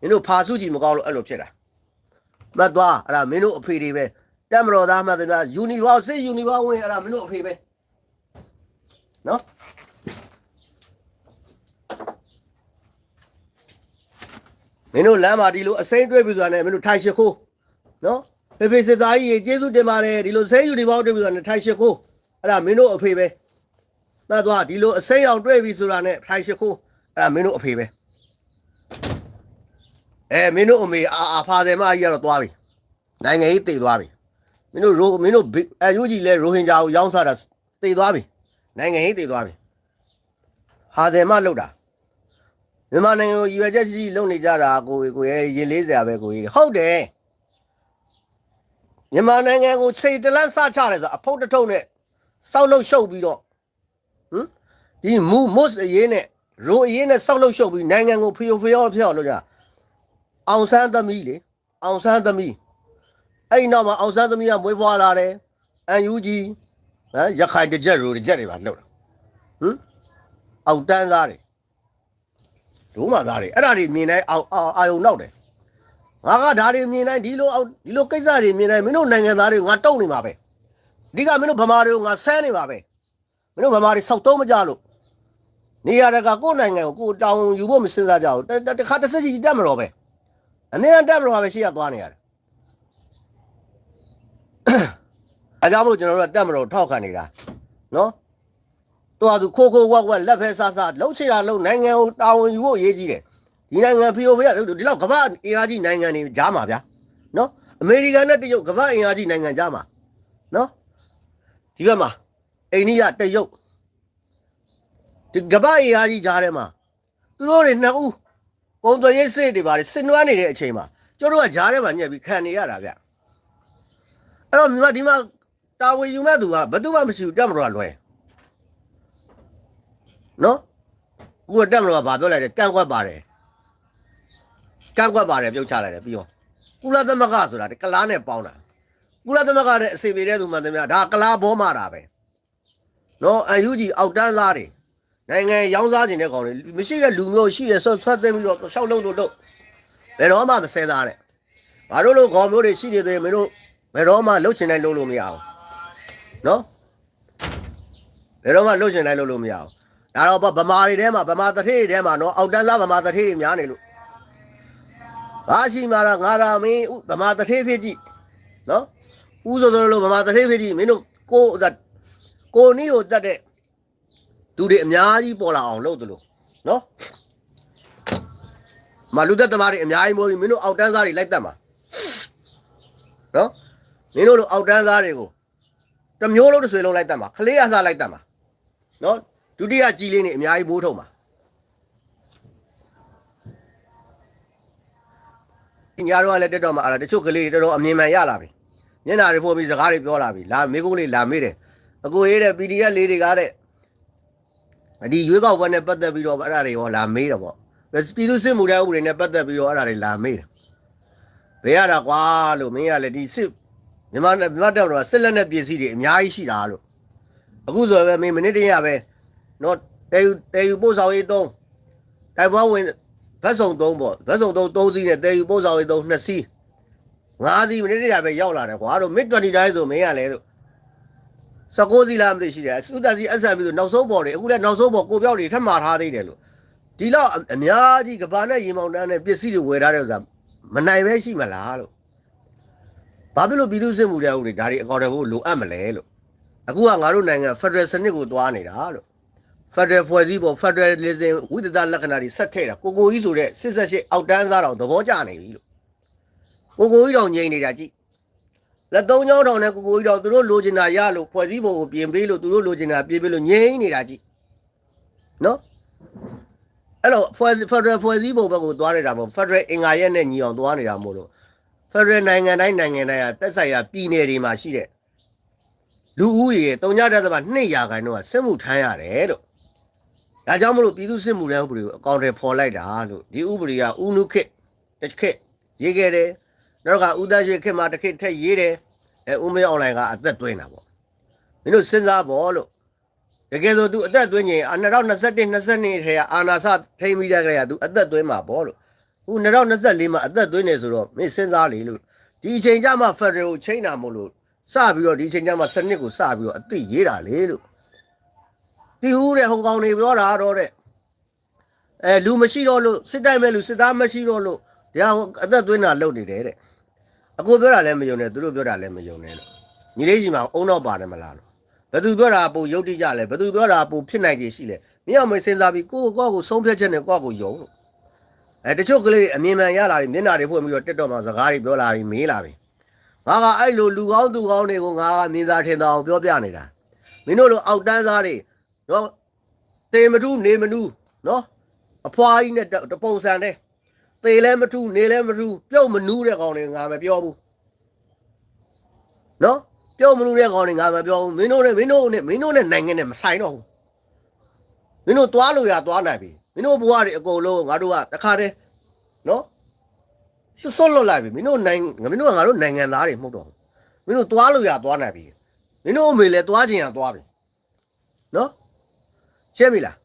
မင်းတို့ဖာစုကြည့်မကောင်းလို့အဲ့လိုဖြစ်တာမှတ်သွားအဲ့ဒါမင်းတို့အဖေတွေပဲတက်မတော်သားမှတ်တယ်ဗျာယူနီဘာစစ်ယူနီဘာဝင်အဲ့ဒါမင်းတို့အဖေပဲနော်မင်းတို့လမ်းမှာဒီလိုအစိမ့်တွေ့ပြီဆိုတာနဲ့မင်းတို့ထိုင်ရှိခိုးနော်ဖေဖေစစ်သားကြီးရေကျေးဇူးတင်ပါတယ်ဒီလိုစိမ့်ယူနီဘာတွေ့ပြီဆိုတာနဲ့ထိုင်ရှိခိုးအဲ့ဒါမင်းတို့အဖေပဲမှတ်သွားဒီလိုအစိမ့်အောင်တွေ့ပြီဆိုတာနဲ့ထိုင်ရှိခိုးအဲ့ဒါမင်းတို့အဖေပဲ အဲမင်းတို့အမေအာအာဖာတယ်မကြီးကတော့သွားပြီနိုင်ငံကြီးတည်သွားပြီမင်းတို့ရိုမင်းတို့အယူကြီးလဲရိုဟင်ဂျာကိုရောင်းစားတာတည်သွားပြီနိုင်ငံကြီးတည်သွားပြီဟာတယ်မလောက်တာမြန်မာနိုင်ငံကိုရွယ်ချက်ကြီးလုံနေကြတာကိုကိုရဲ့ရင်လေးစရာပဲကိုကြီးဟုတ်တယ်မြန်မာနိုင်ငံကိုစိတ်တလန့်စချတယ်ဆိုအဖုတ်တထုံနဲ့စောက်လို့ရှုပ်ပြီးတော့ဟမ်ဒီမူမုတ်အရေးနဲ့ရိုအရေးနဲ့စောက်လို့ရှုပ်ပြီးနိုင်ငံကိုဖျော်ဖျော်ဖျော်လို့ကြ အောင်ဆန်းသမီးလေအောင်ဆန်းသမီးအဲ့ဒီနောက်မှာအောင်ဆန်းသမီးကမွေးဖွားလာတယ်အန်ယူဂျီဟမ်ရခိုင်တစ်ချက်ရိုတစ်ချက်တွေပါလှုပ်တာဟမ်အောက်တန်းသားတွေဒိုးမှသားတွေအဲ့ဒါတွေမြင်တိုင်းအောက်အာအာယုံနောက်တယ်ငါကဒါတွေမြင်တိုင်းဒီလိုအောက်ဒီလိုကိစ္စတွေမြင်တိုင်းမင်းတို့နိုင်ငံသားတွေငါတုံနေမှာပဲအဓိကမင်းတို့ဗမာတွေကိုငါဆန်းနေမှာပဲမင်းတို့ဗမာတွေစောက်သုံးမကြလို့နေရတကကိုယ့်နိုင်ငံကိုကိုယ်တောင်းယူဖို့မစင်စားကြဘူးတတခါတစ်စက်ကြီးတက်မတော်ပဲ အနည်းနဲ့တက်မလို့ပါပဲရှေ့ကသွားနေရတယ်။အဲကြောင့်မို့ကျွန်တော်တို့ကတက်မလို့ထောက်ခံနေတာနော်။တော်သူခိုးခိုးဝက်ဝက်လက်ဖဲဆဆလှုပ်ချရလှုပ်နိုင်ငံကိုတာဝန်ယူဖို့အရေးကြီးတယ်။ဒီနိုင်ငံဖီယိုဖေးကဒီလောက်ကမ္ဘာအင်အားကြီးနိုင်ငံတွေကြားမှာဗျာ။နော်။အမေရိကန်နဲ့တရုတ်ကမ္ဘာအင်အားကြီးနိုင်ငံကြားမှာနော်။ဒီဘက်မှာအိန္ဒိယတရုတ်ဒီကမ္ဘာအင်အားကြီးကြားထဲမှာသူတို့တွေနှစ်ဦး ကုံသွရိတ်စိတ်တွေပါလေစင်နွားနေတဲ့အချိန်မှာကျတို့ကဂျားထဲမှာညက်ပြီးခံနေရတာဗျအဲ့တော့မြန်မာဒီမှာတာဝန်ယူမဲ့သူကဘယ်သူမှမရှိဘူးတက်မလို့ကလွယ်နော်အခုကတက်မလို့ကဘာပြောလိုက်တယ်ကန့်ကွက်ပါတယ်ကန့်ကွက်ပါတယ်ပြုတ်ချလိုက်တယ်ပြီးတော့ကုလသမဂ္ဂဆိုတာဒီကလားနဲ့ပေါင်းတာကုလသမဂ္ဂနဲ့အစီအပြေတဲ့သူမှန်တယ်များဒါကလားဘောမာတာပဲနော်အယူကြီးအောက်တန်းသားတွေ နိုင်ငံရောင်းစားခြင်းတဲ့ကောင်တွေမရှိတဲ့လူမျိုးရှိရဆွတ်ဆွတ်သိမ်းပြီးတော့ရှောက်လုံးလို့လို့ဘယ်တော့မှမဆဲသားတဲ့ငါတို့လိုကောင်မျိုးတွေရှိနေသေးမင်းတို့ဘယ်တော့မှလှုပ်ချင်တိုင်းလှုပ်လို့မရဘူးနော်ဘယ်တော့မှလှုပ်ချင်တိုင်းလှုပ်လို့မရဘူးဒါတော့ဗမာတွေထဲမှာဗမာတထေးတွေထဲမှာနော်အောက်တန်းစားဗမာတထေးတွေများနေလို့ဘာရှိမှာလားငါရာမင်းဥဗမာတထေးဖြစ်ကြည့်နော်ဥဆိုဆိုလို့ဗမာတထေးဖြစ်ကြည့်မင်းတို့ကိုကိုနီးကိုတတ်တဲ့ သူတွေအများကြီးပေါ်လာအောင်လုပ်သလိုနော်မလူသက်သမားတွေအများကြီးမိုးပြီးမင်းတို့အောက်တန်းသားတွေလိုက်တတ်မှာနော်မင်းတို့လိုအောက်တန်းသားတွေကိုတစ်မျိုးလုံးတစ်ဆွေလုံးလိုက်တတ်မှာခလေးအစားလိုက်တတ်မှာနော်ဒုတိယကြီးလေးနေအများကြီးမိုးထုံမှာညာတော့လည်းတက်တော့မှာအဲ့ဒါတချို့ကလေးတွေတော်တော်အမြင်မှန်ရလာပြီမျက်နှာတွေပို့ပြီးစကားတွေပြောလာပြီလာမိကုန်းလေးလာမေးတယ်အကိုရေးတဲ့ PDF လေးတွေကတဲ့ ဒီရွေးကောက်ပွဲနဲ့ပတ်သက်ပြီးတော့အဲ့ဒါတွေရောလာမေးတော့ဗောပြည်သူစစ်မှုတဲ့ဥပဒေနဲ့ပတ်သက်ပြီးတော့အဲ့ဒါတွေလာမေးတယ်ဘယ်ရတာကွာလို့မင်းကလည်းဒီစစ်မြန်မာမြန်မာတက်တော့စစ်လက်နဲ့ပြည်စည်းတွေအများကြီးရှိတာလို့အခုဆိုပဲမင်းမိနစ်တည်းရပဲနော်တဲယူတဲယူပို့ဆောင်ရေးသုံးတိုက်ပွဲဝင်ဗတ်စုံသုံးပေါ့ဗတ်စုံသုံးသုံးစီးနဲ့တဲယူပို့ဆောင်ရေးသုံးနှစ်စီးငါးစီးမိနစ်တည်းရပဲရောက်လာတယ်ကွာတို့မစ်20တိုင်းဆိုမင်းကလည်းလို့ 16စီလားမသိရှိတယ်စုတက်စီအဆန်ပြီးတော့နောက်ဆုံးပေါ်တွေအခုလည်းနောက်ဆုံးပေါ်ကိုပြောက်တွေထပ်မှာထားသေးတယ်လို့ဒီတော့အများကြီးကဘာနဲ့ရေမောင်တန်းနဲ့ပစ္စည်းတွေဝယ်ထားတဲ့ဥစ္စာမနိုင်ပဲရှိမလားလို့ဘာဖြစ်လို့ပြည်သူစစ်မှုတဲ့ဥတွေဒါတွေအကောင့်တွေဖို့လိုအပ်မလဲလို့အခုကငါတို့နိုင်ငံဖက်ဒရယ်စနစ်ကိုသွားနေတာလို့ဖက်ဒရယ်ဖွဲ့စည်းပုံဖက်ဒရယ်လစ်စင်ဝိသဒလက္ခဏာတွေဆက်ထည့်တာကိုကိုကြီးဆိုတဲ့88အောက်တန်းစားတော်သဘောကျနေပြီလို့ကိုကိုကြီးတော်ငြိမ်နေတာကြည့် လက်သုံးချောင်းထောင်နဲ့ကိုကိုကြီးတော့သူတို့လိုချင်တာရလို့ဖွဲ့စည်းပုံကိုပြင်ပေးလို့သူတို့လိုချင်တာပြင်ပေးလို့ငြိမ်းနေတာကြည့်နော်အဲ့လိုဖွဲ့ဖက်ဒရယ်ဖွဲ့စည်းပုံဘက်ကိုသွားနေတာမဟုတ်ဖက်ဒရယ်အင်္ဂါရက်နဲ့ညီအောင်သွားနေတာမဟုတ်လို့ဖက်ဒရယ်နိုင်ငံတိုင်းနိုင်ငံတိုင်းကတက်ဆိုင်ရာပြည်နယ်တွေမှာရှိတဲ့လူဦးရေတုံညတက်သမား200ရာခိုင်နှုန်းကစစ်မှုထမ်းရတယ်လို့ဒါကြောင့်မလို့ပြည်သူစစ်မှုထမ်းဥပဒေကိုအကောင့်တွေပေါ်လိုက်တာလို့ဒီဥပဒေကဥနုခေတ်တစ်ခေတ်ရေးခဲ့တယ် နောက်ကဦးသားရွှေခေတ်မှာတစ်ခေတ်ထက်ရေးတယ်အဲဦးမေအွန်လိုင်းကအသက်သွင်းတာပေါ့မင်းတို့စဉ်းစားပေါ့လို့တကယ်ဆို तू အသက်သွင်းရင်2021 22ထဲကအာနာစထိမ့်မိတဲ့ကလေးက तू အသက်သွင်းမှာပေါ့လို့ခု2024မှာအသက်သွင်းနေဆိုတော့မင်းစဉ်းစားလေလို့ဒီအချိန်ကျမှဖက်ဒရယ်ကိုချိန်တာမို့လို့စပြီးတော့ဒီအချိန်ကျမှစနစ်ကိုစပြီးတော့အသိရေးတာလေလို့တီဟူးတဲ့ဟိုကောင်တွေပြောတာတော့တဲ့အဲလူမရှိတော့လို့စစ်တိုက်မဲ့လူစစ်သားမရှိတော့လို့ တရားအသက်သွင်းတာလုပ်နေတယ်တဲ့အကိုပြောတာလည်းမယုံနဲ့သူတို့ပြောတာလည်းမယုံနဲ့လို့ညီလေးကြီးမှာအုံတော့ပါတယ်မလားလို့ဘယ်သူပြောတာပိုယုတ်တိကြလဲဘယ်သူပြောတာပိုဖြစ်နိုင်ကြရှိလဲမင်းအောင်မစဉ်းစားပြီးကိုယ့်ကိုယ့်ကိုဆုံးဖြတ်ချက်နဲ့ကိုယ့်ကိုယုံလို့အဲတချို့ကလေးတွေအမြင်မှန်ရလာပြီမျက်နှာတွေဖွင့်ပြီးတော့တက်တော့မှစကားတွေပြောလာပြီမေးလာပြီငါကအဲ့လိုလူကောင်းသူကောင်းတွေကိုငါကမြင်သာထင်သာအောင်ပြောပြနေတာမင်းတို့လိုအောက်တန်းသားတွေနော်တေမထုနေမနူးနော်အဖွားကြီးနဲ့တပုံစံတဲ့ တေလဲမထုနေလဲမထုပြုတ်မနူးတဲ့ကောင်တွေငါမပြောဘူးနော်ပြုတ်မနူးတဲ့ကောင်တွေငါမပြောဘူးမင်းတို့နဲ့မင်းတို့နဲ့မင်းတို့နဲ့နိုင်ငံနဲ့မဆိုင်တော့ဘူးမင်းတို့သွားလို့ရသွားနိုင်ပြီမင်းတို့ဘဝတွေအကုန်လုံးငါတို့ကတခါတည်းနော်စွတ်လွတ်လိုက်ပြီမင်းတို့နိုင်မင်းတို့ကငါတို့နိုင်ငံသားတွေမဟုတ်တော့ဘူးမင်းတို့သွားလို့ရသွားနိုင်ပြီမင်းတို့အမေလည်းသွားခြင်းရသွားပြီနော်ရှင်းပြီလား